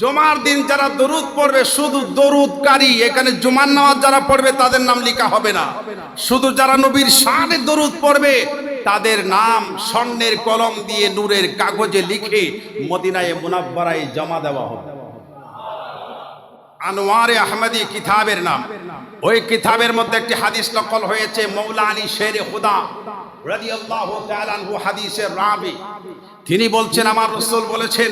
জমার দিন যারা দরুদ পড়বে, শুধু দরুদকারী, এখানে জুমার নামাজ যারা পড়বে, তাদের নাম লেখা হবে না। শুধু যারা নবীর শানে দরুদ পড়বে, তাদের নাম স্বর্ণের কলম দিয়ে নূরের কাগজে লিখে মদিনায় মুনাব্বারায় জমা দেওয়া হবে। আনোয়ারে আহমদি কিতাবের নাম। ওই কিতাবের মধ্যে একটি হাদিস নকল হয়েছে মৌলা আলী শের রাদিয়াল্লাহু তাআলা আনহু হাদিসের রাবি। তিনি বলছেন, আমার রাসূল বলেছেন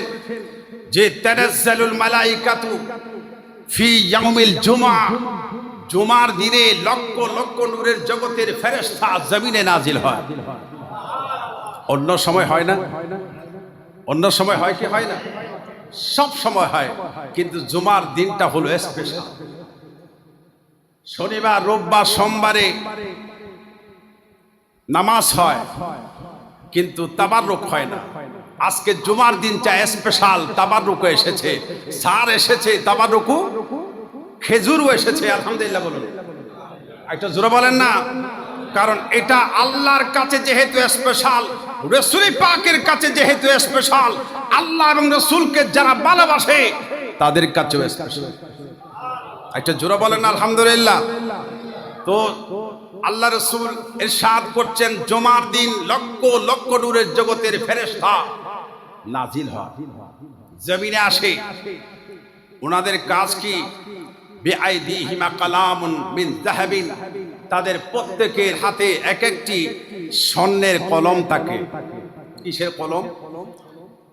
যে তানাজ্জালুল মালাইকাতু ফি ইয়াউমিল জুমআ। জুমার দিনে লক্ষ লক্ষ নূরের জগতের ফেরেশতা জমিনে নাজিল হয়। অন্য সময় হয় না? অন্য সময় হয় কি হয় না? সব সময় হয়। কিন্তু জুমার দিনটা হলো স্পেশাল শনিবার, রোববার, সোমবারে নামাজ হয়। কিন্তু তাবারুক হয় না। আজকে জুমার দিনটা স্পেশাল তাবারুকও এসেছে। সার এসেছে তাবারুকু খেজুরও এসেছে, আলহামদুলিল্লাহ বলুন। একটা জোরে বলেন না। কারণ এটা আল্লাহর কাছে যেহেতু স্পেশাল রসুল পাকের কাছে যেহেতু স্পেশাল আল্লাহ এবং রসুলকে যারা ভালোবাসে, তাদের কাছেও স্পেশাল একটা জোরে বলেন আলহামদুলিল্লাহ। তো আল্লাহ রসুল এরশাদ করছেন জমার দিন লক্ষ লক্ষ নূরের জগতের ফেরেশতা। নাজিল হয়। জমিনে আসে। ওনাদের কাজ কি? তাদের প্রত্যেকের হাতে এক একটি স্বর্ণের কলম থাকে। কিসের কলম?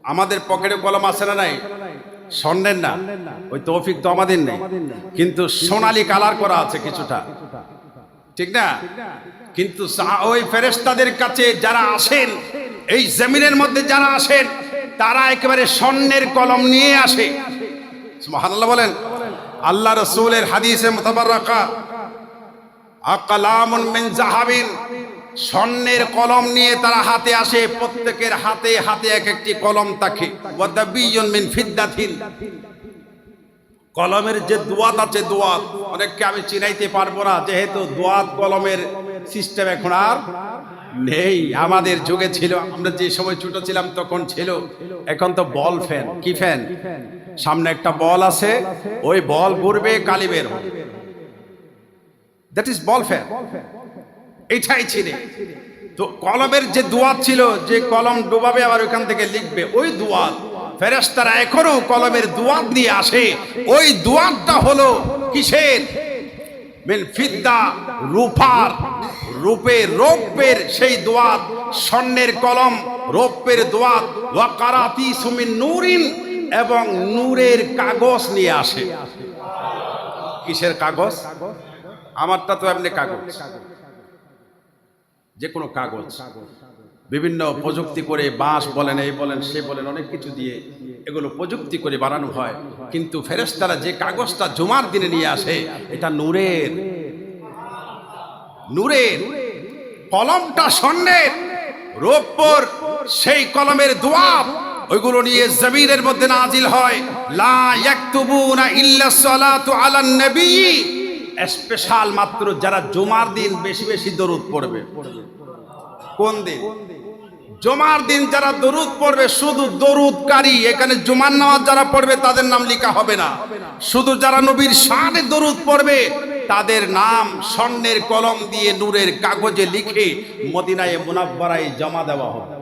আমাদের পকেটে কলম আছে না নাই? স্বর্ণের না। ওই তৌফিক তো আমাদের নেই। কিন্তু সোনালি কালার করা আছে কিছুটা। ঠিক না? কিন্তু ওই ফেরেস্তাদের কাছে যারা আসেন, এই জমিনের মধ্যে যারা আসেন তারা একেবারে স্বর্ণের কলম নিয়ে আসে। সুবহানাল্লাহ বলেন, আল্লাহ রসুলের হাদিসে রাখা জাহাবিন স্বর্ণের কলম নিয়ে তারা হাতে আসে, প্রত্যেকের হাতে হাতে এক একটি কলম থাকে। কলমের যে দোয়াত আছে, দোয়াত, অনেককে আমি চিনাইতে পারব না, যেহেতু দোয়াত কলমের সিস্টেম এখন আর নেই। আমাদের যুগে ছিল, আমরা যে সময় ছোট ছিলাম তখন ছিল, এখন তো বল ফ্যান কি ফ্যান সামনে একটা বল আছে, ওই বল ঘুরবে কালি বের দ্যাট ইজ বল ফ্যান এইটাই ছিল। তো কলমের যে দোয়াত ছিল, যে কলম ডুবাবে আবার ওইখান থেকে লিখবে, ওই দোয়াত ফেরেস্তারা এখনও কলমের দোয়াত নিয়ে আসে। ওই দোয়াতটা হলো কিসের? ফিদ্দা রূপার রূপে রৌপ্যের সেই দোয়াত, স্বর্ণের কলম, রৌপ্যের দোয়াত, ওয়াকারাতি সুমিন নূরিন এবং নূরের কাগজ নিয়ে আসে। কিসের কাগজ? আমারটা তো এমনি কাগজ। যে কোনো কাগজ। বিভিন্ন প্রযুক্তি করে বাঁশ বলেন, এই বলেন, সে বলেন, অনেক কিছু দিয়ে এগুলো প্রযুক্তি করে বানানো হয়। কিন্তু ফেরেশতারা যে কাগজটা জুমার দিনে নিয়ে আসে, এটা নূরের নূরের কলমটা স্বর্ণের রৌপ্যর সেই কলমের দোয়াব, ওইগুলো নিয়ে জমিনের মধ্যে নাজিল হয়। লা ইয়াকতুবুনা ইল্লা সালাতু আলান নবী। স্পেশাল মাত্র যারা জুমার দিন বেশি বেশি দরুদ পড়বে। কোন দিন? জমার দিন যারা দরুদ পড়বে, শুধু দরুদকারী, এখানে জুমার নামাজ যারা পড়বে, তাদের নাম লেখা হবে না। শুধু যারা নবীর শানে দরুদ পড়বে তাদের নাম স্বর্ণের কলম দিয়ে নূরের কাগজে লিখে মদিনায় মুনাব্বারায় জমা দেওয়া হবে।